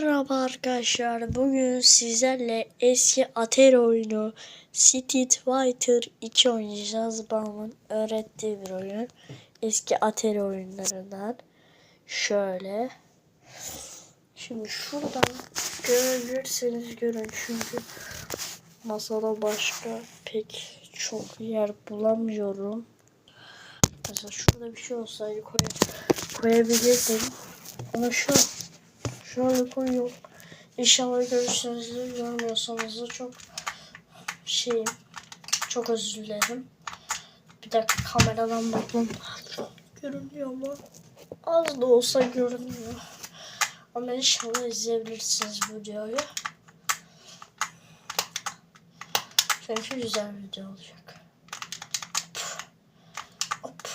Merhaba arkadaşlar. Bugün sizlerle eski Atari oyunu Street Fighter 2 oynayacağız. Babamın öğrettiği bir oyun. Eski Atari oyunlarından. Şöyle. Şimdi şuradan görebilirseniz görün çünkü masada başka pek çok yer bulamıyorum. Mesela şurada bir şey olsaydı koy koyabilirdim. Ama şu Şöyle koyuyorum. İnşallah görürseniz de görmüyorsanız da çok şeyim. Çok özür dilerim. Bir dakika kameradan bakın. Görünüyor mu? Az da olsa görünüyor. Ama inşallah izleyebilirsiniz videoyu. Çünkü güzel bir video olacak. Hop.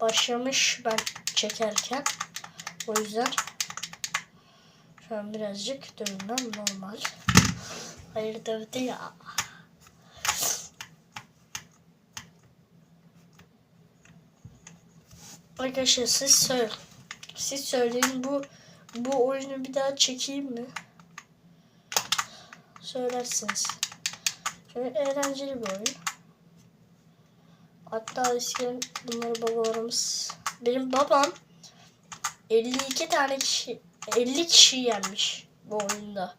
Başlamış ben çekerken. O yüzden şu birazcık dövmem normal. Hayır dövdü ya. Arkadaşlar siz söyle. Siz söyleyin bu bu oyunu bir daha çekeyim mi? Söylersiniz. Şöyle eğlenceli bir oyun. Hatta eskiden bunları babalarımız benim babam 52 tane kişi 50 kişi yenmiş bu oyunda.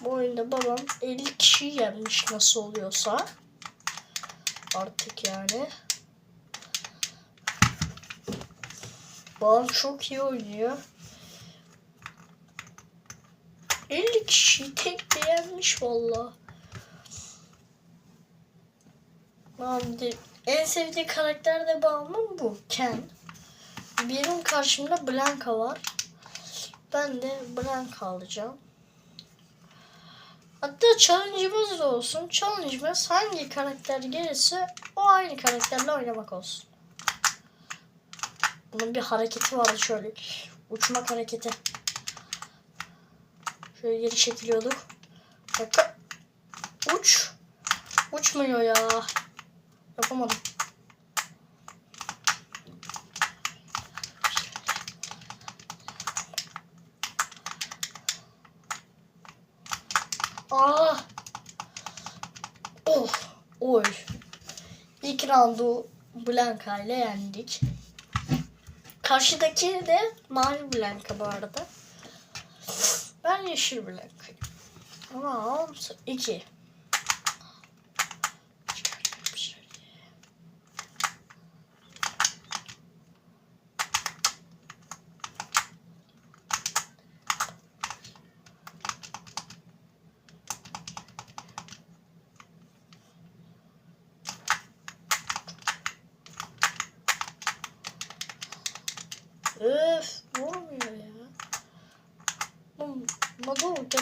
Bu oyunda babam 50 kişi yenmiş nasıl oluyorsa. Artık yani. Babam çok iyi oynuyor. 50 kişi tek de yenmiş valla. En sevdiği karakter de babamın bu. Ken. Benim karşımda Blanka var. Ben de Blanka alacağım. Hatta challenge'ımız da olsun. Challenge'ımız hangi karakter gelirse o aynı karakterle oynamak olsun. Bunun bir hareketi vardı şöyle. Uçmak hareketi. Şöyle geri çekiliyorduk. Dakika. Uç. Uçmuyor ya. Yapamadım. Ah. Of. Oy. İlk roundu Blanka ile yendik. Karşıdaki de mavi Blanka bu arada. Ben yeşil Blanka'yım. Round 2.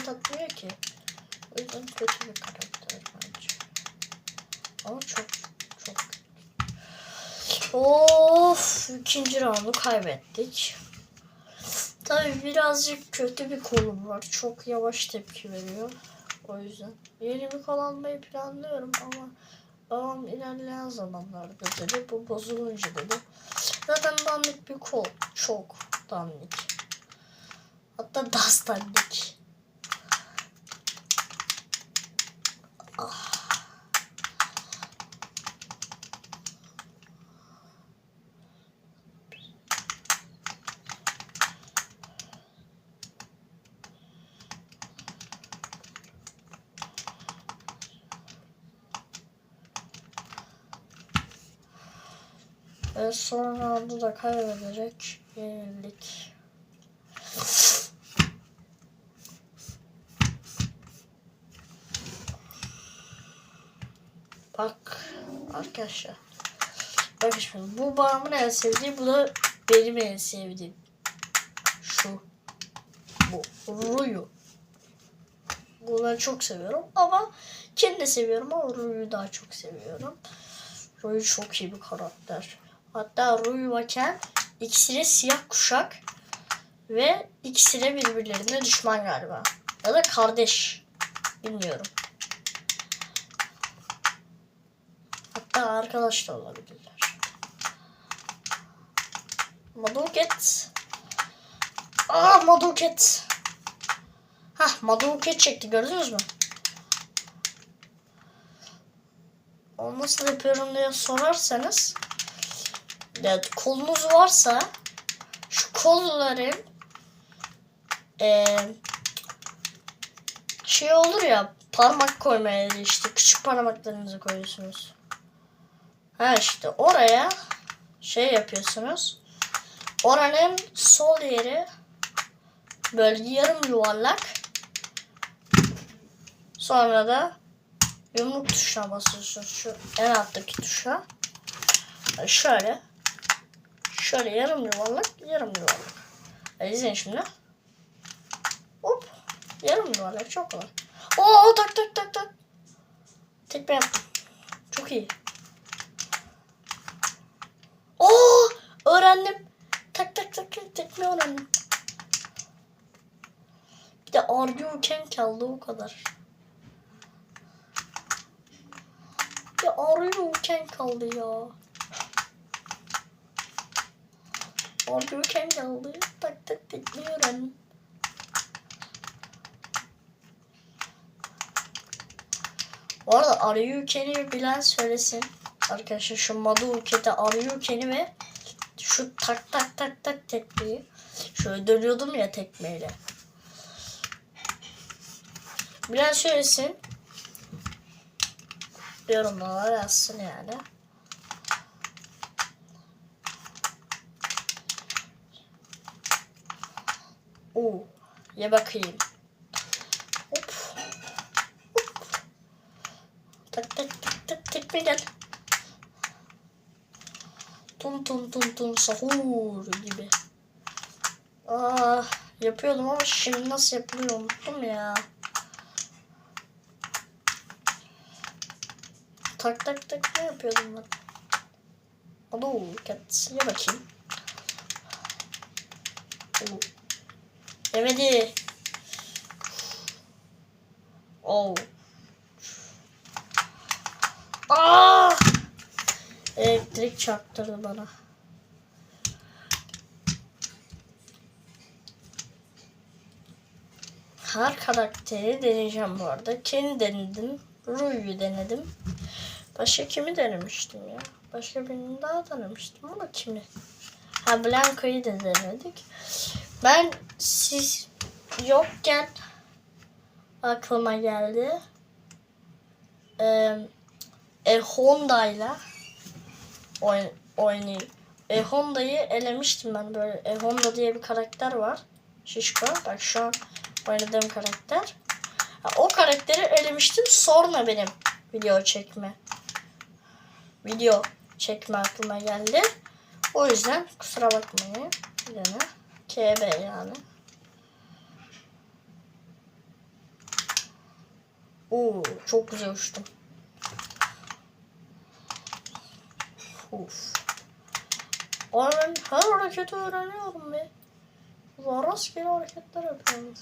atmıyor ki. O yüzden kötü bir karakter bence. Ama çok çok Of ikinci roundu kaybettik. Tabi birazcık kötü bir kolum var. Çok yavaş tepki veriyor. O yüzden yeni bir kol planlıyorum ama babam ilerleyen zamanlarda dedi bu bozulunca dedi Zaten dandik bir kol. Çok dandik. Hatta das dandik. Ve son roundu da kaybederek yenildik. Bak arkadaşlar. Bak şimdi bu babamın en sevdiği bu da benim en sevdiğim. Şu. Bu. Ruyu. Bunları çok seviyorum ama kendi seviyorum ama Ruyu daha çok seviyorum. Ruyu çok iyi bir karakter. Hatta Rui Vaken ikisi de siyah kuşak ve ikisi de birbirlerine düşman galiba. Ya da kardeş. Bilmiyorum. Hatta arkadaş da olabilirler. Madoget Aa Maduket. Hah Maduket çekti gördünüz mü? O nasıl yapıyorum diye sorarsanız evet, kolunuz varsa şu kolların eee şey olur ya parmak koymaya işte küçük parmaklarınızı koyuyorsunuz. Ha işte oraya şey yapıyorsunuz. Oranın sol yeri böyle yarım yuvarlak. Sonra da yumruk tuşuna basıyorsunuz. Şu en alttaki tuşa. Şöyle. Şöyle yarım yuvarlak, yarım yuvarlak. Hadi izleyin şimdi. Hop. Yarım yuvarlak çok kolay. Oo tak tak tak tak. Tekme yaptım. Çok iyi. Oo öğrendim. Tak tak tak tak tekme öğrendim. Bir de arıyorken kaldı o kadar. Bir de arıyorken kaldı ya. Arıyorken kaldı. Tak tak tekme öğrendim. Bu arada Arayuken'i bilen söylesin. Arkadaşlar şu Maduken'de Arayuken'i ve şu tak tak tak tak tekmeyi. Şöyle dönüyordum ya tekmeyle. Bilen söylesin. Yorumlara yazsın yani. Oo, ye bakayım. Hop. Tak tak tak tak tekme gel. Tun tun tun tun sahur gibi. Aa, yapıyordum ama şimdi nasıl yapılıyor unuttum ya. Tak tak tak ne yapıyordum ben? Alo ya bakayım. Oo. Yemedi. Oh. Aa! Elektrik çarptırdı bana. Her karakteri deneyeceğim bu arada. Ken'i denedim. Rui'yu denedim. Başka kimi denemiştim ya? Başka birini daha denemiştim ama kimi? Ha Blanca'yı da denedik. Ben siz yokken aklıma geldi. Ee, e, Honda'yla oyn oynayayım. E, Honda'yı elemiştim ben böyle. E, Honda diye bir karakter var. Şişko. Bak şu an oynadığım karakter. Ha, o karakteri elemiştim. Sonra benim video çekme. Video çekme aklıma geldi. O yüzden kusura bakmayın. Yani KB yani. Oo, çok güzel uçtum. Ay ben her hareketi öğreniyorum be. Ulan rastgele hareketler yapıyorum.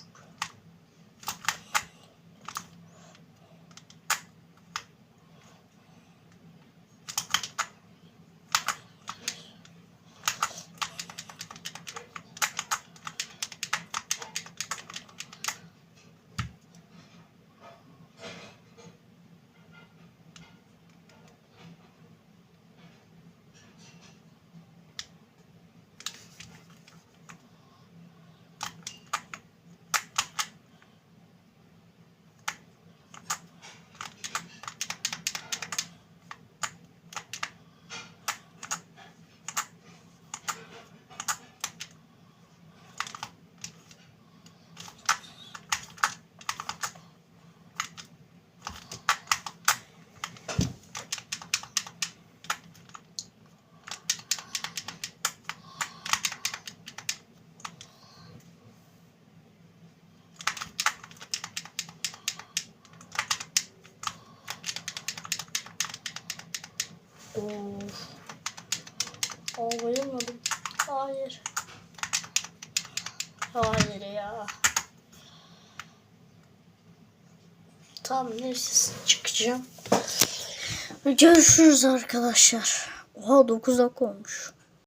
Of. Aa bayılmadım. Hayır. Hayır ya. Tamam neyse çıkacağım. Görüşürüz arkadaşlar. Oha 9 dakika olmuş.